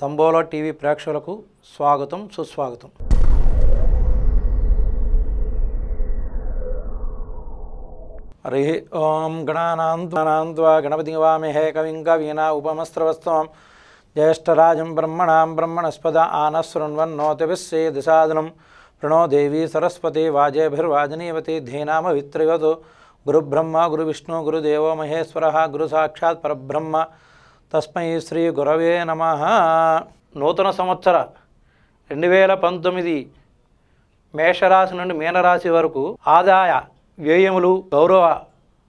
Tambola TV ప్రేక్షకులకు స్వాగతం సుస్వాగతం. హరి ఓం గణానాంత్వా గణపతి వామిహే కవిం కవీనా ఉపమస్త్రవస్తవం. జ్యేష్టరాజం బ్రహ్మణాం బ్రహ్మణస్పద ఆనశృణ్వన్నోతిభిస్సేదిసాదనం ప్రణో దేవీ సరస్వతి వాజేభిర్వాజనీవతి ధీనామ విత్రయోతు గురుబ్రహ్మ గురువిష్ణు గురుదేవో మహేశ్వర గురు సాక్షాత్ పరబ్రహ్మ. తస్మై శ్రీ గురవే నమ. నూతన సంవత్సర రెండు వేల పంతొమ్మిది మేషరాశి నుండి మీనరాశి వరకు ఆదాయ వ్యయములు గౌరవ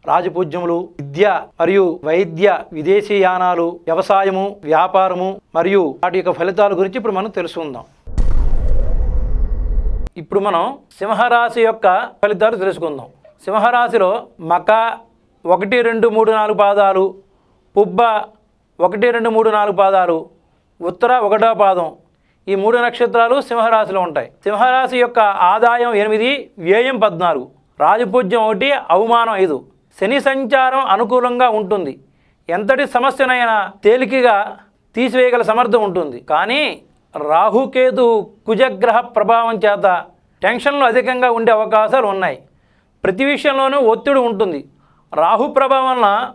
రాజపూజ్యములు విద్య మరియు వైద్య విదేశీ యానాలు వ్యవసాయము వ్యాపారము మరియు వాటి యొక్క ఫలితాల గురించి ఇప్పుడు మనం తెలుసుకుందాం. ఇప్పుడు మనం సింహరాశి యొక్క ఫలితాలు తెలుసుకుందాం. సింహరాశిలో మక ఒకటి రెండు మూడు నాలుగు పాదాలు పుబ్బ ఒకటి రెండు మూడు నాలుగు పాదాలు. ఉత్తర ఒకటో పాదం. ఈ మూడు నక్షత్రాలు సింహరాశిలో ఉంటాయి. సింహరాశి యొక్క ఆదాయం ఎనిమిది వ్యయం పద్నాలుగు. రాజపూజ్యం ఒకటి అవమానం ఐదు. శని సంచారం అనుకూలంగా ఉంటుంది. ఎంతటి సమస్యనైనా తేలికగా తీసివేయగల సమర్థం ఉంటుంది. కానీ రాహుకేతు కుజగ్రహ ప్రభావం చేత టెన్షన్లు అధికంగా ఉండే అవకాశాలు ఉన్నాయి. ప్రతి విషయంలోనూ ఒత్తిడి ఉంటుంది. రాహు ప్రభావం వలన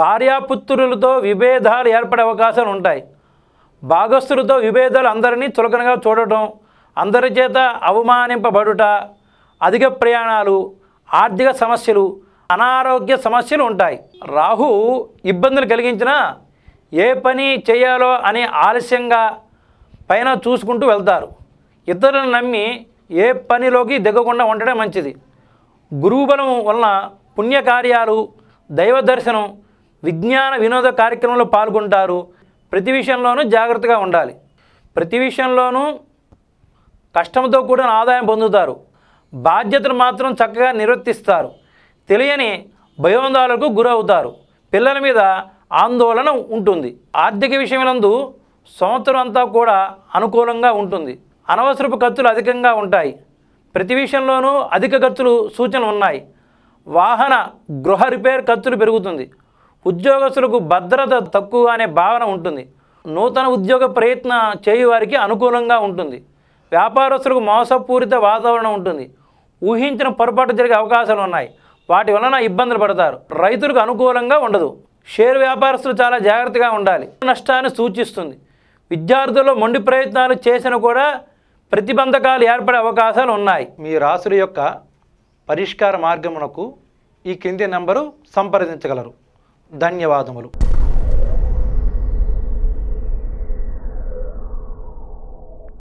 భార్యాపుత్రులతో విభేదాలు ఏర్పడే అవకాశాలు ఉంటాయి. భాగస్థులతో విభేదాలు అందరినీ చులకనగా చూడటం అందరి చేత అవమానింపబడుట అధిక ప్రయాణాలు ఆర్థిక సమస్యలు అనారోగ్య సమస్యలు ఉంటాయి. రాహు ఇబ్బందులు కలిగించినా ఏ పని చేయాలో అని ఆలస్యంగా పైన చూసుకుంటూ వెళ్తారు. ఇతరులను నమ్మి ఏ పనిలోకి దిగకుండా ఉండడం మంచిది. గురువు బలం వలన పుణ్యకార్యాలు దైవ దర్శనం విజ్ఞాన వినోద కార్యక్రమంలో పాల్గొంటారు. ప్రతి విషయంలోనూ జాగ్రత్తగా ఉండాలి. ప్రతి విషయంలోనూ కష్టంతో కూడిన ఆదాయం పొందుతారు. బాధ్యతలు మాత్రం చక్కగా నిర్వర్తిస్తారు. తెలియని భయోందాలకు గురవుతారు. పిల్లల మీద ఆందోళన ఉంటుంది. ఆర్థిక విషయములందు సంవత్సరం అంతా కూడా అనుకూలంగా ఉంటుంది. అనవసరపు ఖర్చులు అధికంగా ఉంటాయి. ప్రతి విషయంలోనూ అధిక ఖర్చులు సూచనలు ఉన్నాయి. వాహన గృహ రిపేర్ ఖర్చులు పెరుగుతుంది. ఉద్యోగస్తులకు భద్రత తక్కువ అనే భావన ఉంటుంది. నూతన ఉద్యోగ ప్రయత్న చేయు వారికి అనుకూలంగా ఉంటుంది. వ్యాపారస్తులకు మోసపూరిత వాతావరణం ఉంటుంది. ఊహించిన పొరపాటు జరిగే అవకాశాలు ఉన్నాయి. వాటి వలన ఇబ్బందులు పడతారు. రైతులకు అనుకూలంగా ఉండదు. షేర్ వ్యాపారస్తులు చాలా జాగ్రత్తగా ఉండాలి. నష్టాన్ని సూచిస్తుంది. విద్యార్థుల్లో మొండి ప్రయత్నాలు చేసిన కూడా ప్రతిబంధకాలు ఏర్పడే అవకాశాలు ఉన్నాయి. మీ రాసుల యొక్క పరిష్కార మార్గమునకు ఈ కింది నెంబరు సంప్రదించగలరు. ధన్యవాదములు.